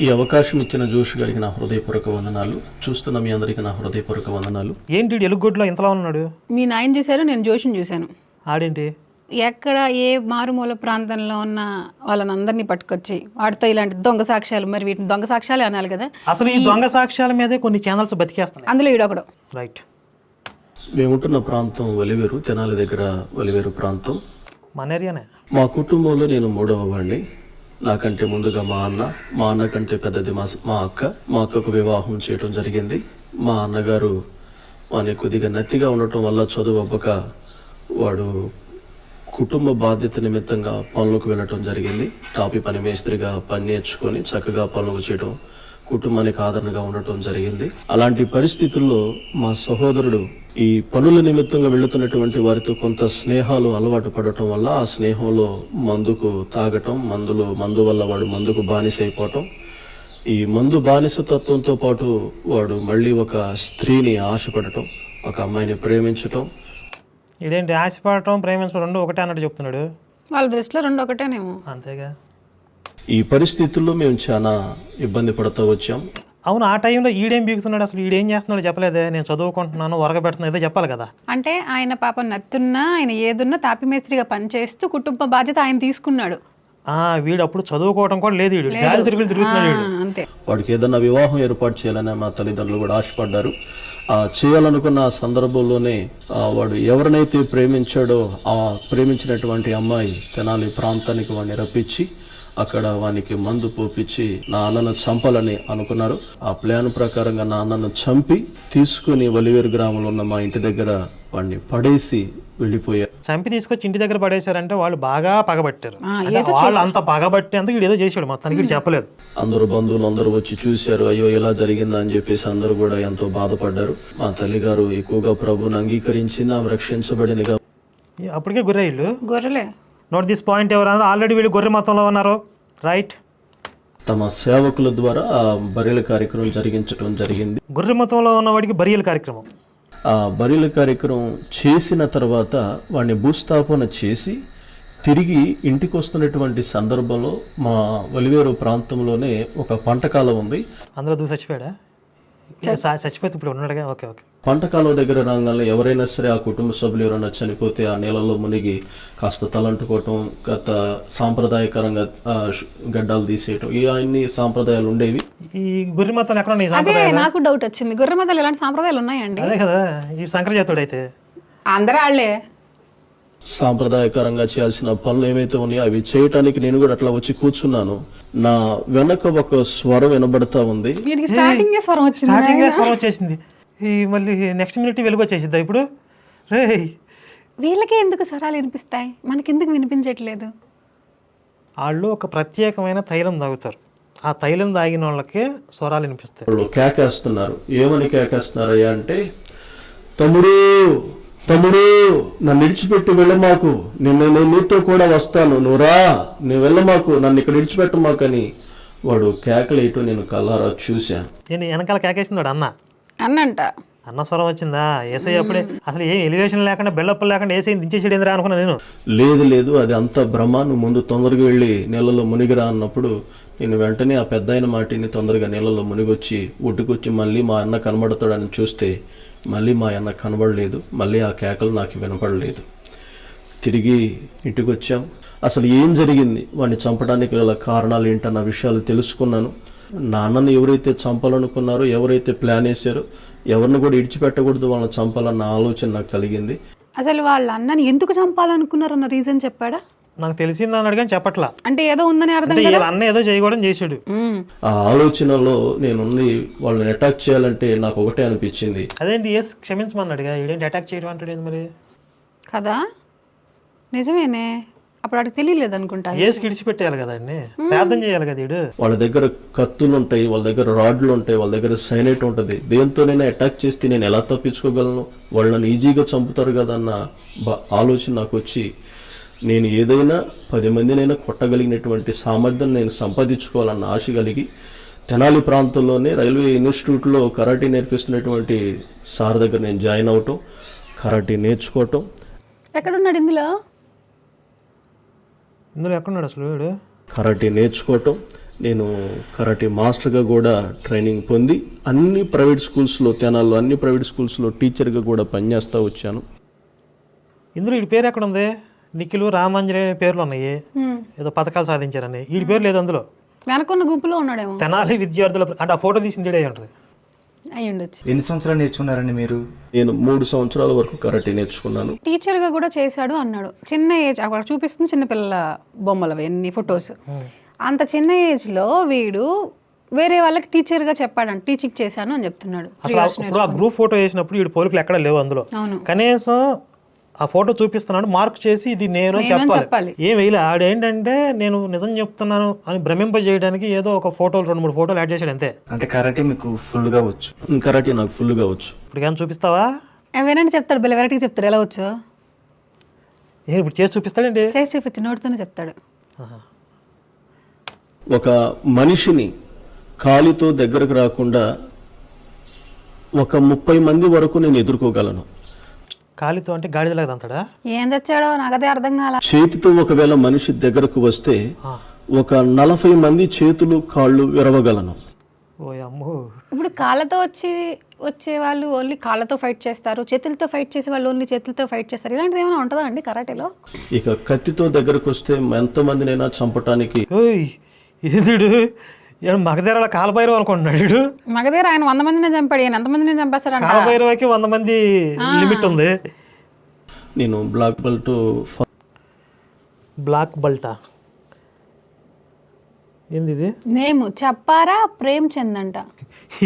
ఈ అవకాశం ఇచ్చిన జోష్ గారికి నా హృదయపూర్వక వందనాలు. చూస్తున్న మీ అందరికీ నా హృదయపూర్వక వందనాలు. ఏంటి ఎలుగుగొడ్లో ఇంతలా ఉన్నాడు? మీ నాయన చూశారు నేను జోషిని చూశాను. ఆడేంటి? ఎక్కడ ఏ మారుమూల ప్రాంతంలో ఉన్న వాళ్ళని అందరినీ పట్టుకొచ్చి వాటితో ఇలాంటి దొంగ సాక్ష్యాలు మరి వీటిని దొంగ సాక్ష్యాలే అనాలి కదా. అసలు ఈ దొంగ సాక్ష్యాల మీదే కొన్ని ఛానల్స్ బతికేస్తున్నాయి. అందులో ఈడొకడు రైట్ మేముంటున్న ప్రాంతం వలివేరు తెనాలి దగ్గర వలివేరు ప్రాంతం. మన ఏరియానే. మా కుటుంబంలో నేను మూడవ వాడిని. నాకంటే ముందుగా మా అన్న మా అన్న కంటే పెద్దది మా మా అక్క మా అక్కకు వివాహం చేయటం జరిగింది. మా అన్నగారు వాని కొద్దిగా నత్తిగా ఉండటం వల్ల చదువు అవ్వక వాడు కుటుంబ బాధ్యత నిమిత్తంగా పనులకు వెళ్ళటం జరిగింది. టాపి పని మేస్త్రిగా పని నేర్చుకొని చక్కగా పనులు చేయటం కుటుంబానికి ఆదరణగా ఉండటం జరిగింది. అలాంటి పరిస్థితుల్లో మా సహోదరుడు ఈ పనుల నిమిత్తంగా వెళుతున్నటువంటి వారితో కొంత స్నేహాలు అలవాటు పడటం వల్ల ఆ స్నేహంలో మందుకు తాగటం మందులో మందు వల్ల వాడు మందుకు బానిస అయిపోవటం ఈ మందు బానిసతత్వంతో పాటు వాడు మళ్ళీ ఒక స్త్రీని ఆశపడటం ఒక అమ్మాయిని ప్రేమించటం. ఇదేంటి ఆశపడటం ప్రేమించడం రెండు ఒకటే అన్నట్టు చెప్తున్నాడు? వాళ్ళ దృష్టిలో రెండు ఒకటేనేమో. అంతేగా? ఈ పరిస్థితుల్లో మేము చాలా ఇబ్బంది పడుతూ వచ్చాం. అవును ఆ టైంలో ఈడేం బీగుతున్నాడు? అసలు ఈడేం చేస్తున్నాడు చెప్పలేదే. నేను చదువుకుంటున్నాను వరగబెడుతున్నా ఏదో చెప్పాలి కదా. అంటే ఆయన పాప నత్తున్నా ఆయన ఏదున్నా తాపిమేస్త్రిగా పనిచేస్తూ కుటుంబ బాధ్యత ఆయన తీసుకున్నాడు. ఆ వీడు అప్పుడు చదువుకోవడం కూడా లేదు వీడు. గాలి తిరుగులు తిరుగుతున్నాడు అంతే. వాడికి ఏదన్నా వివాహం ఏర్పాటు చేయాలని మా తల్లిదండ్రులు కూడా ఆశపడ్డారు. ఆ చేయాలనుకున్న ఆ సందర్భంలోనే ఆ వాడు ఎవరినైతే ప్రేమించాడో ఆ ప్రేమించినటువంటి అమ్మాయి తెనాలి ప్రాంతానికి వాడిని రప్పించి అక్కడ వానికి మందు పోపించి నా అన్నను చంపాలని అనుకున్నారు. ఆ ప్లాన్ ప్రకారంగా నా అన్నను చంపి తీసుకుని వలివేరు గ్రామంలో ఉన్న మా ఇంటి దగ్గర వాడిని పడేసి వెళ్ళిపోయారు చంపి తీసుకొచ్చి ఇంటి దగ్గర పడేశారంటే వాళ్ళు బాగా పగబట్టారు. వాళ్ళు అంత పగబట్టి అంత వీడు ఏదో చేశాడు మొత్తానికి చెప్పలేదు. అందరూ బంధువులు అందరూ వచ్చి చూశారు అయ్యో ఇలా జరిగిందా అని చెప్పేసి అందరూ కూడా ఎంతో బాధపడ్డారు. మా తల్లిగారు ఎక్కువగా ప్రభుని అంగీకరించింది ఆమె రక్షించబడిందిగా ఈ- అప్పటికే గొర్రె వీళ్ళు గొర్రెలే. నోట్ దిస్ పాయింట్ ఎవరన్నా ఆల్రెడీ వీళ్ళు గొర్రె మొత్తంలో ఉన్నారు. రైట్ తమ సేవకుల ద్వారా ఆ బరిల కార్యక్రమం జరిగించడం జరిగింది. గొర్రె మొత్తంలో ఉన్న వాడికి బరియల కార్యక్రమం. ఆ బరిల కార్యక్రమం చేసిన తర్వాత వాడిని భూస్థాపన చేసి తిరిగి ఇంటికి వస్తున్నటువంటి సందర్భంలో మా వలివేరు ప్రాంతంలోనే ఒక పంట కాలం ఉంది. అందులో దూసి చచ్చిపోయాడా? చచ్చిపోతే ఇప్పుడు ఉన్నాడుగా ఓకే ఓకే. పంట కాలం దగ్గర రాగానే ఎవరైనా సరే ఆ కుటుంబ సభ్యులు ఎవరైనా చనిపోతే ఆ నీళ్ళలో మునిగి కాస్త తలంటుకోవటం గత సాంప్రదాయకరంగా గడ్డాలు తీసేయటం ఈ అన్ని సాంప్రదాయాలు ఉండేవి? ఈ గొర్రె మొత్తం ఎక్కడ అదే నాకు డౌట్ వచ్చింది. గొర్రె మధ్యలో ఎలాంటి సాంప్రదాయాలు ఉన్నాయండి? అదే కదా ఈ సంకరజాతుడు అయితే అందరూ వాళ్ళే సాంప్రదాయకరంగా చేయాల్సిన పనులు ఏవైతే ఉన్నాయో అవి చేయటానికి నేను కూడా అట్లా వచ్చి కూర్చున్నాను. నా వెనక ఒక స్వరం వినబడతా ఉంది. వీడికి స్టార్టింగ్ స్వరం వచ్చింది స్టార్టింగ్ స్వరం వచ్చేసింది. ఈ మళ్ళీ నెక్స్ట్ మినిట్ వెలుగు ఇప్పుడు? రే వీళ్ళకే ఎందుకు స్వరాలు వినిపిస్తాయి? మనకి ఎందుకు వినిపించట్లేదు? వాళ్ళు ఒక ప్రత్యేకమైన తైలం తాగుతారు. ఆ తైలం తాగిన వాళ్ళకే స్వరాలు వినిపిస్తాయి. వాళ్ళు కేకేస్తున్నారు. ఏమని కేకేస్తున్నారయ్యా అంటే తమ్ముడు తమ్ముడు నన్ను విడిచిపెట్టి వెళ్ళమాకు. నేను నేను నీతో కూడా వస్తాను. నువ్వు రా. నువ్వు వెళ్ళమాకు. నన్ను ఇక్కడ విడిచిపెట్టమాకని వాడు కేకలేయటం నేను కల్లారా చూశాను. నేను వెనకాల కేకేసింది వాడు అన్న? అన్నంట. అన్న స్వరం వచ్చిందా? ఏసై అప్పుడే అసలు ఏం ఎలివేషన్ లేకుండా బిల్డప్ లేకుండా ఏసై దించేసాడు ఏందిరా అనుకున్నా నేను. లేదు లేదు అది అంత భ్రమ. నువ్వు ముందు తొందరగా వెళ్ళి నీళ్ళలో మునిగిరా అన్నప్పుడు నేను వెంటనే ఆ పెద్ద అయిన మాటిని తొందరగా నీళ్ళలో మునిగొచ్చి ఒడ్డుకొచ్చి మళ్ళీ మా అన్న కనబడతాడని చూస్తే మళ్ళీ మా అన్న కనబడలేదు. మళ్ళీ ఆ కేకలు నాకు వినపడలేదు. తిరిగి ఇంటికి వచ్చాం అసలు ఏం జరిగింది? వాడిని చంపడానికి గల కారణాలు ఏంటన్న విషయాలు తెలుసుకున్నాను. నాన్నని ఎవరైతే చంపాలనుకున్నారో ఎవరైతే ప్లాన్ వేశారో ఎవరిని కూడా ఇడిచిపెట్టకూడదు. వాళ్ళని చంపాలన్న ఆలోచన నాకు కలిగింది. అసలు వాళ్ళ అన్నని ఎందుకు చంపాలనుకున్నారన్న రీజన్ చెప్పాడా? నాకు తెలిసింది అన్నాడు కానీ చెప్పట్లా. అంటే ఏదో ఉందని అర్థం వీళ్ళ అన్న ఏదో చేయకూడదు చేసాడు. ఆ ఆలోచనలో నేనుండి వాళ్ళని అటాక్ చేయాలంటే నాకు ఒకటే అనిపించింది. అదేంటి ఎస్ క్షమించమన్నాడుగా ఈడేంటి అటాక్ చేయడం అంటాడు మరి? కదా? నిజమేనే. అప్పుడు వాడికి తెలియలేదు అనుకుంటా. ఏసి కిడిచిపెట్టేయాలి కదండి ప్రార్థన చేయాలి కదా ఈడు. వాళ్ళ దగ్గర కత్తులు ఉంటాయి వాళ్ళ దగ్గర రాడ్లు ఉంటాయి వాళ్ళ దగ్గర సైనైట్ ఉంటుంది. దేంతోనైనా అటాక్ చేస్తే నేను ఎలా తప్పించుకోగలను? వాళ్ళని ఈజీగా చంపుతారు కదా అన్న బ- ఆలోచన నాకు వచ్చి నేను ఏదైనా పది మందినైనా కొట్టగలిగినటువంటి సామర్థ్యం నేను సంపాదించుకోవాలన్న ఆశ కలిగి తెనాలి ప్రాంతంలోనే రైల్వే ఇన్స్టిట్యూట్లో కరాటీ నేర్పిస్తున్నటువంటి సార్ దగ్గర నేను జాయిన్ అవటం కరాటీ నేర్చుకోవటం. ఎక్కడున్నాడు ఇందులో? ఇందులో ఎక్కడున్నాడు అసలు వీడు? కరాటే నేర్చుకోవటం. నేను కరాటే మాస్టర్గా కూడా ట్రైనింగ్ పొంది అన్ని ప్రైవేట్ స్కూల్స్లో తెనాల్లో అన్ని ప్రైవేట్ స్కూల్స్లో టీచర్గా కూడా పనిచేస్తూ వచ్చాను. ఇందులో వీడి పేరు ఎక్కడ ఉంది నిఖిలు రామాంజనేయ పేర్లు ఉన్నాయి. ఏదో పథకాలు సాధించారని. వీడి పేరు లేదు అందులో. వెనకున్న గుంపులో ఉన్నాడేమో. తెనాలి విద్యార్థుల అంటే ఆ ఫోటో తీసింది ఈడే ఉంటుంది. అయి ఉండొచ్చు. ఎన్ని సంవత్సరాలు నేర్చుకున్నారండి మీరు? నేను మూడు సంవత్సరాల వరకు కరాటే నేర్చుకున్నాను. టీచర్గా కూడా చేశాడు అన్నాడు. చిన్న ఏజ్ అక్కడ చూపిస్తుంది చిన్నపిల్లల బొమ్మలు అవన్నీ ఫొటోస్. అంత చిన్న ఏజ్లో వీడు వేరే వాళ్ళకి టీచర్గా చెప్పాడంట టీచింగ్ చేశాను అని చెప్తున్నాడు. అసలు ఆ- గ్రూప్ ఫోటో వేసినప్పుడు వీడి పోలికలు ఎక్కడ లేవు అందులో. అవును. కనీసం ఆ ఫోటో చూపిస్తున్నాడు మార్క్ చేసి ఇది నేను నేను చెప్పాలి. ఏం వేయలే ఆడేంటంటే నేను నిజం చెప్తున్నాను అని భ్రమింపజేయడానికి ఏదో ఒక ఫోటోలు రెండు మూడు ఫోటోలు యాడ్ చేశాడు అంతే. అంటే కరాటే మీకు ఫుల్గా వచ్చు. కరాటే నాకు ఫుల్గా వచ్చు. ఇప్పుడు ఏమైనా చూపిస్తావా? వినండి చెప్తాడు బిల్ల వెరైటీ చెప్తాడు ఎలా వచ్చు? ఏ ఇప్పుడు చేసి చూపిస్తాడండి. చేసి చూపించి నోటితోనే చెప్తాడు. ఒక మనిషిని కాలితో దగ్గరకు రాకుండా ఒక ముప్పై మంది వరకు నేను ఎదుర్కోగలను. కాలితో అంటే గాడిదలాగా అంతాడా ఏం తెచ్చాడో నాకదే అర్థం కాల. చేతితో ఒకవేళ మనిషి దగ్గరకు వస్తే ఒక నలభై మంది చేతులు కాళ్ళు విరవగలను. ఓ అమ్మో. ఇప్పుడు కాళ్ళతో వచ్చి వచ్చే వాళ్ళు ఓన్లీ కాళ్ళతో ఫైట్ చేస్తారు చేతులతో ఫైట్ చేసే వాళ్ళు ఓన్లీ చేతులతో ఫైట్ చేస్తారు. ఇలాంటిది ఏమైనా ఉంటుందా అండి కరాటేలో? ఇక కత్తితో దగ్గరకు వస్తే ఎంతమందినైనా చంపటానికి ఏడు మగధీరాల కాలభైరవ అనుకుంటున్నాడు వీడు. మగధీర ఆయన వంద మందినే చంపాడు. ఈయన ఎంతమందినే చంపేస్తాడంట? కాలభైరవకి వంద మంది లిమిట్ ఉంది. నేను బ్లాక్ బెల్ట్ బ్లాక్ బల్టా? ఏంది ఇది? నేమ్ చెప్పారా? ప్రేమ్ చంద్ అంట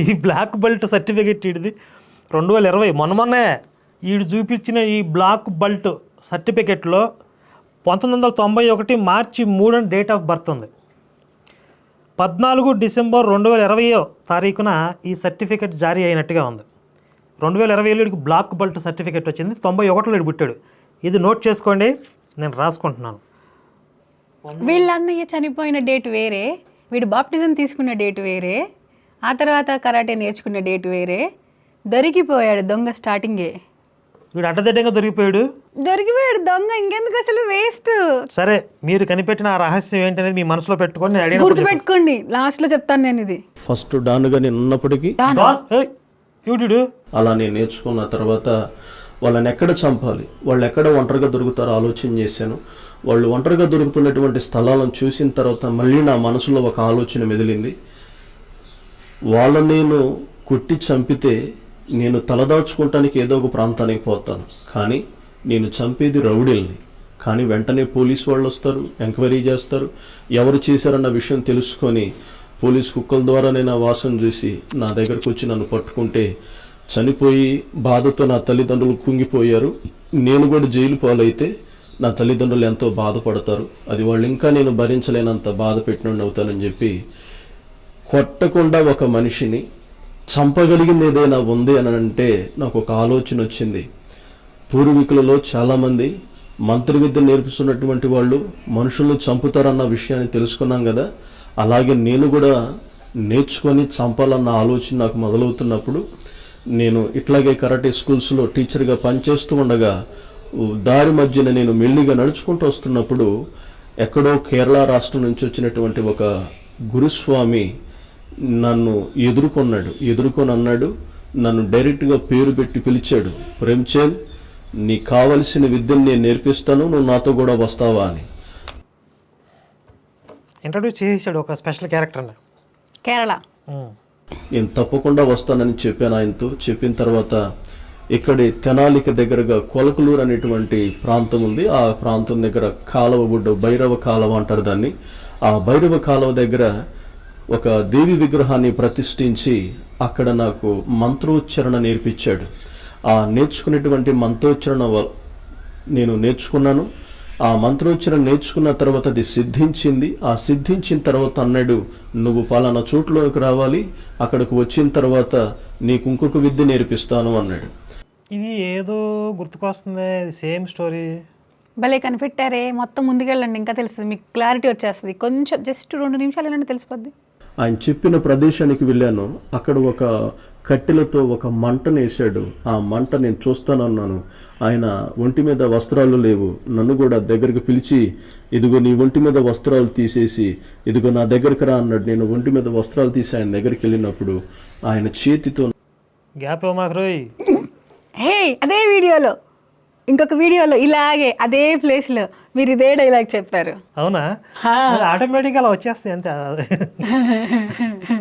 ఈ బ్లాక్ బెల్ట్ సర్టిఫికెట్ ఇది రెండు వేల ఇరవై మొన్న మొన్నే ఈడు చూపించిన ఈ బ్లాక్ బెల్ట్ సర్టిఫికెట్లో పంతొమ్మిది వందల తొంభై ఒకటి మార్చి మూడు డేట్ ఆఫ్ బర్త్ ఉంది. పద్నాలుగు డిసెంబర్ రెండు వేల ఇరవయో తారీఖున ఈ సర్టిఫికెట్ జారీ అయినట్టుగా ఉంది. రెండు వేల ఇరవై ఏడుకి బ్లాక్ బెల్ట్ సర్టిఫికెట్ వచ్చింది. తొంభై ఒకటిలో పుట్టాడు. ఇది నోట్ చేసుకోండి. నేను రాసుకుంటున్నాను. వీళ్ళన్నయ్య చనిపోయిన డేట్ వేరే వీడు బాప్టిజం తీసుకున్న డేట్ వేరే ఆ తర్వాత కరాటే నేర్చుకున్న డేట్ వేరే దొరికిపోయాడు దొంగ స్టార్టింగే. వీడు అడ్డదిడ్డంగా దొరికిపోయాడు. దొరికిపోయాడు దొంగ ఇంకెందుకు అసలు వేస్ట్? సరే మీరు కనిపెట్టిన ఆ రహస్యం ఏంటనేది మీ మనసులో పెట్టుకొని నేను అడిగినప్పుడు గుర్తుపెట్టుకోండి లాస్ట్లో చెప్తాను నేను ఇది. ఫస్ట్ డాన్గా నేను ఉన్నప్పటికీ ఏమిటిడు? అలా నేను నేర్చుకున్న తర్వాత వాళ్ళని ఎక్కడ చంపాలి? వాళ్ళు ఎక్కడ ఒంటరిగా దొరుకుతారో ఆలోచన చేశాను. వాళ్ళు ఒంటరిగా దొరుకుతున్నటువంటి స్థలాలను చూసిన తర్వాత మళ్ళీ నా మనసులో ఒక ఆలోచన మెదిలింది. వాళ్ళని నేను కొట్టి చంపితే నేను తలదాచుకోవటానికి ఏదో ఒక ప్రాంతానికి పోతాను. కానీ నేను చంపేది రౌడీల్ని. కానీ వెంటనే పోలీసు వాళ్ళు వస్తారు ఎంక్వైరీ చేస్తారు. ఎవరు చేశారన్న విషయం తెలుసుకొని పోలీస్ కుక్కల ద్వారా నేను ఆ వాసన చూసి నా దగ్గరకు వచ్చి నన్ను పట్టుకుంటే చనిపోయి బాధతో నా తల్లిదండ్రులు కుంగిపోయారు. నేను కూడా జైలు పాలైతే నా తల్లిదండ్రులు ఎంతో బాధపడతారు. అది వాళ్ళు ఇంకా నేను భరించలేనంత బాధ పెట్టినండి అవుతానని చెప్పి కొట్టకుండా ఒక మనిషిని చంపగలిగింది ఏదైనా ఉంది అని అంటే నాకు ఒక ఆలోచన వచ్చింది. పూర్వీకులలో చాలామంది మంత్ర విద్య నేర్పిస్తున్నటువంటి వాళ్ళు మనుషులను చంపుతారన్న విషయాన్ని తెలుసుకున్నాం కదా. అలాగే నేను కూడా నేర్చుకొని చంపాలన్న ఆలోచన నాకు మొదలవుతున్నప్పుడు నేను ఇట్లాగే కరాటే స్కూల్స్లో టీచర్గా పనిచేస్తూ ఉండగా దారి మధ్యన నేను మెల్లిగా నడుచుకుంటూ వస్తున్నప్పుడు ఎక్కడో కేరళ రాష్ట్రం నుంచి వచ్చినటువంటి ఒక గురుస్వామి నన్ను ఎదుర్కొన్నాడు. ఎదుర్కొని అన్నాడు నన్ను డైరెక్ట్గా పేరు పెట్టి పిలిచాడు. ప్రేమ్చంద్ నీకు కావలసిన విద్యను నేను నేర్పిస్తాను. నువ్వు నాతో కూడా వస్తావా? అని. ఇంట్రడ్యూస్ చేసాడు ఒక స్పెషల్ క్యారెక్టర్ని. కేరళ. నేను తప్పకుండా వస్తానని చెప్పాను ఆయనతో. చెప్పిన తర్వాత ఇక్కడి తెనాలికి దగ్గరగా కొలకలూరు అనేటువంటి ప్రాంతం ఉంది. ఆ ప్రాంతం దగ్గర కాలువ బుడ్డ భైరవ కాలువ అంటారు దాన్ని. ఆ భైరవ కాలువ దగ్గర ఒక దేవి విగ్రహాన్ని ప్రతిష్ఠించి అక్కడ నాకు మంత్రోచ్చరణ నేర్పించాడు. ఆ నేర్చుకునేటువంటి మంత్రోచ్చరణ వ- నేను నేర్చుకున్నాను. ఆ మంత్రోచ్చరణ నేర్చుకున్న తర్వాత అది సిద్ధించింది. ఆ సిద్ధించిన తర్వాత అన్నాడు నువ్వు పలానా చోట్లోకి రావాలి. అక్కడికి వచ్చిన తర్వాత నీకు ఇంకొక విద్య నేర్పిస్తాను అన్నాడు. ఇది ఏదో గుర్తుకొస్తుంది సేమ్ స్టోరీ. భలే కనిపెట్టారే. మొత్తం ముందుకెళ్ళండి ఇంకా తెలుస్తుంది. మీకు క్లారిటీ వచ్చేస్తుంది. కొంచెం జస్ట్ రెండు నిమిషాలు వెళ్ళండి తెలిసిపోద్ది. ఆయన చెప్పిన ప్రదేశానికి వెళ్ళాను. అక్కడ ఒక కట్టెలతో ఒక మంటను వేశాడు ఆ మంట నేను చూస్తానన్నాను. ఆయన ఒంటి మీద వస్త్రాలు లేవు. నన్ను కూడా దగ్గరికి పిలిచి ఇదిగో నీ ఒంటి మీద వస్త్రాలు తీసేసి ఇదిగో నా దగ్గరికి రా అన్నాడు. నేను ఒంటి మీద వస్త్రాలు తీసి ఆయన దగ్గరికి వెళ్ళినప్పుడు ఆయన చేతితో గ్యాప్ హే అదే వీడియోలో. ఇంకొక వీడియోలో ఇలాగే అదే ప్లేస్లో మీరు ఇదే డైలాగ్ చెప్పారు. అవునా? ఆటోమేటిక్గా అలా వచ్చేస్తాయి అంతే.